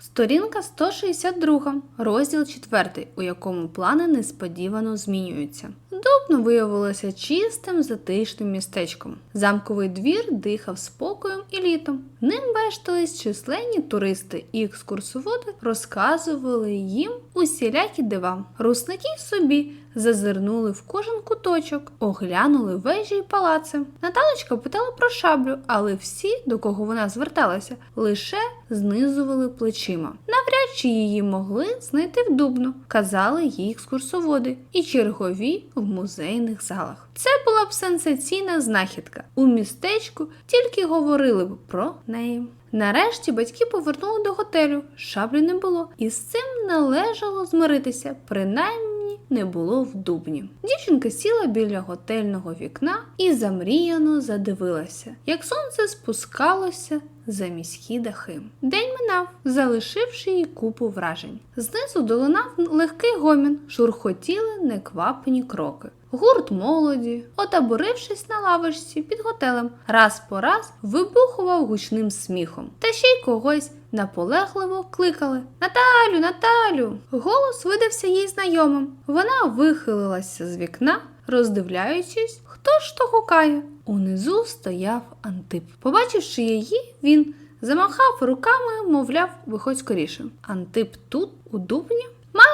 Сторінка 162, розділ 4, у якому плани несподівано змінюються. Дубно виявилося чистим, затишним містечком. Замковий двір дихав спокоєм і літом. Ним вештались численні туристи, і екскурсоводи розказували їм усілякі дива. Русники собі зазирнули в кожен куточок, оглянули вежі й палаци. Наталочка питала про шаблю, але всі, до кого вона зверталася, лише знизували плечима. Навряд чи її могли знайти в Дубну, казали їй екскурсоводи, і чергові в музейних залах. Це була б сенсаційна знахідка. У містечку тільки говорили б про неї. Нарешті батьки повернули до готелю. Шаблі не було, і з цим належало змиритися, принаймні не було в дубні. Дівчинка сіла біля готельного вікна і замріяно задивилася, як сонце спускалося за міські дахи. День минав, залишивши їй купу вражень. Знизу долинав легкий гомін, шурхотіли неквапні кроки. Гурт молоді, отаборившись на лавочці під готелем, раз по раз вибухував гучним сміхом. Та ще й когось наполегливо кликали Наталю, Наталю. Голос видався їй знайомим. Вона вихилилася з вікна, роздивляючись, хто ж то гукає. Унизу стояв Антип. Побачивши її, він замахав руками, мовляв, виходь скоріше. Антип тут, у дубні?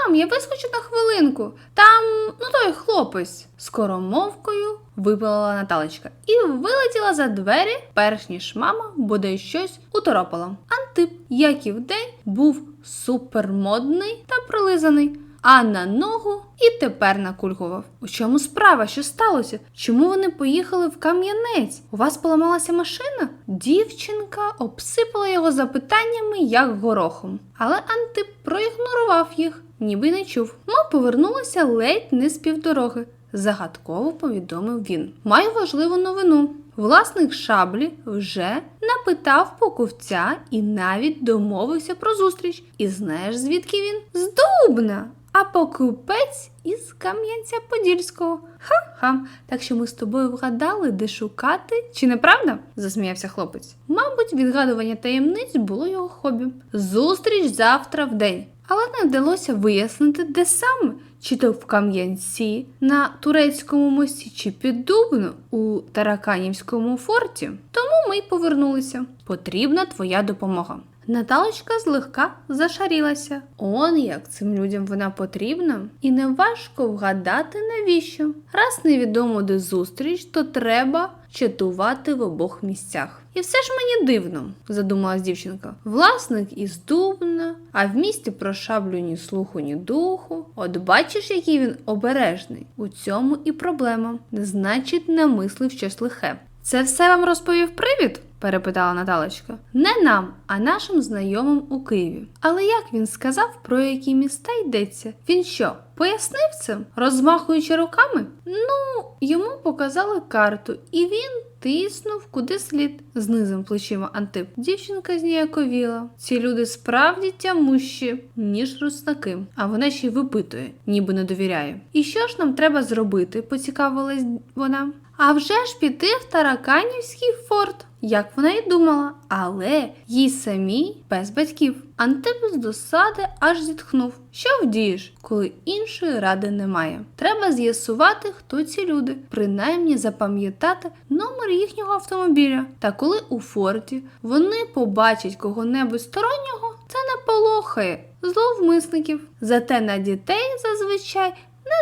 Мам, я вискочу на хвилинку. Там, ну той хлопець. Скоромовкою випалила Наталечка і вилетіла за двері, перш ніж мама буде щось уторопала. Антип, як і вдень, був супермодний та прилизаний. А на ногу і тепер накулькував. У чому справа? Що сталося? Чому вони поїхали в Кам'янець? У вас поламалася машина? Дівчинка обсипала його запитаннями як горохом. Але Антип проігнорував їх, ніби не чув. Ми повернулися ледь не з півдороги. Загадково повідомив він. Маю важливу новину. Власник шаблі вже напитав покупця і навіть домовився про зустріч. І знаєш, звідки він? З Дубна! А покупець із Кам'янця Подільського. Ха-ха. Так що ми з тобою вгадали, де шукати, чи не правда? засміявся хлопець. Мабуть, відгадування таємниць було його хобі. Зустріч завтра в день. Але не вдалося вияснити, де саме, чи то в Кам'янці, на турецькому мості, чи під Дубно у Тараканівському форті. Тому ми й повернулися. Потрібна твоя допомога. Наталочка злегка зашарілася. Он як цим людям вона потрібна, і неважко вгадати навіщо. Раз невідомо де зустріч, то треба чатувати в обох місцях. І все ж мені дивно, задумалась дівчинка. Власник із Дубна, а в місті про шаблю ні слуху, ні духу. От бачиш, який він обережний. У цьому і проблема. Значить, намислив щось лихе. Це все вам розповів привід? Перепитала Наталочка. Не нам, а нашим знайомим у Києві. Але як він сказав, про які міста йдеться? Він що, пояснив це, розмахуючи руками? Ну, йому показали карту, і він тиснув куди слід, знизив плечима Антип. Дівчинка зніяковіла. Ці люди справді тямущі, ніж руснаки, а вона ще й випитує, ніби не довіряє. І що ж нам треба зробити? поцікавилась вона. А вже ж піти в Тараканівський форт, як вона й думала, але їй самій без батьків. Антип з досади аж зітхнув. Що вдієш, коли іншої ради немає? Треба з'ясувати, хто ці люди, принаймні запам'ятати номер їхнього автомобіля. Та коли у форті вони побачать кого-небудь стороннього, це не полохає зловмисників. Зате на дітей зазвичай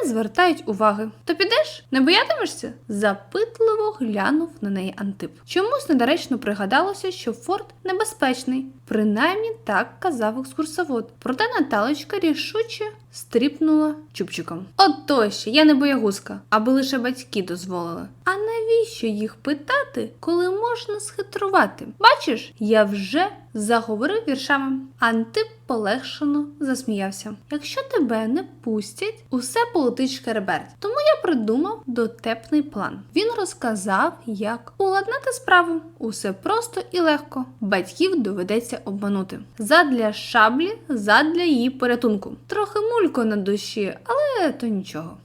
не звертають уваги. То підеш? Не боятимешся? Запитливо глянув на неї Антип. Чомусь недоречно пригадалося, що форт небезпечний. Принаймні так казав екскурсовод. Проте Наталочка рішуче стріпнула чубчиком. Отож, я не боягузка, аби лише батьки дозволили. А навіщо їх питати, коли можна схитрувати? Бачиш, я вже заговорив віршами. Антип полегшено засміявся. Якщо тебе не пустять, усе полетить шкереберть. Тому я придумав дотепний план. Він розказав, як уладнати справу. Усе просто і легко. Батьків доведеться обманути. Задля шаблі, задля її порятунку. Трохи мулько на душі, але то нічого.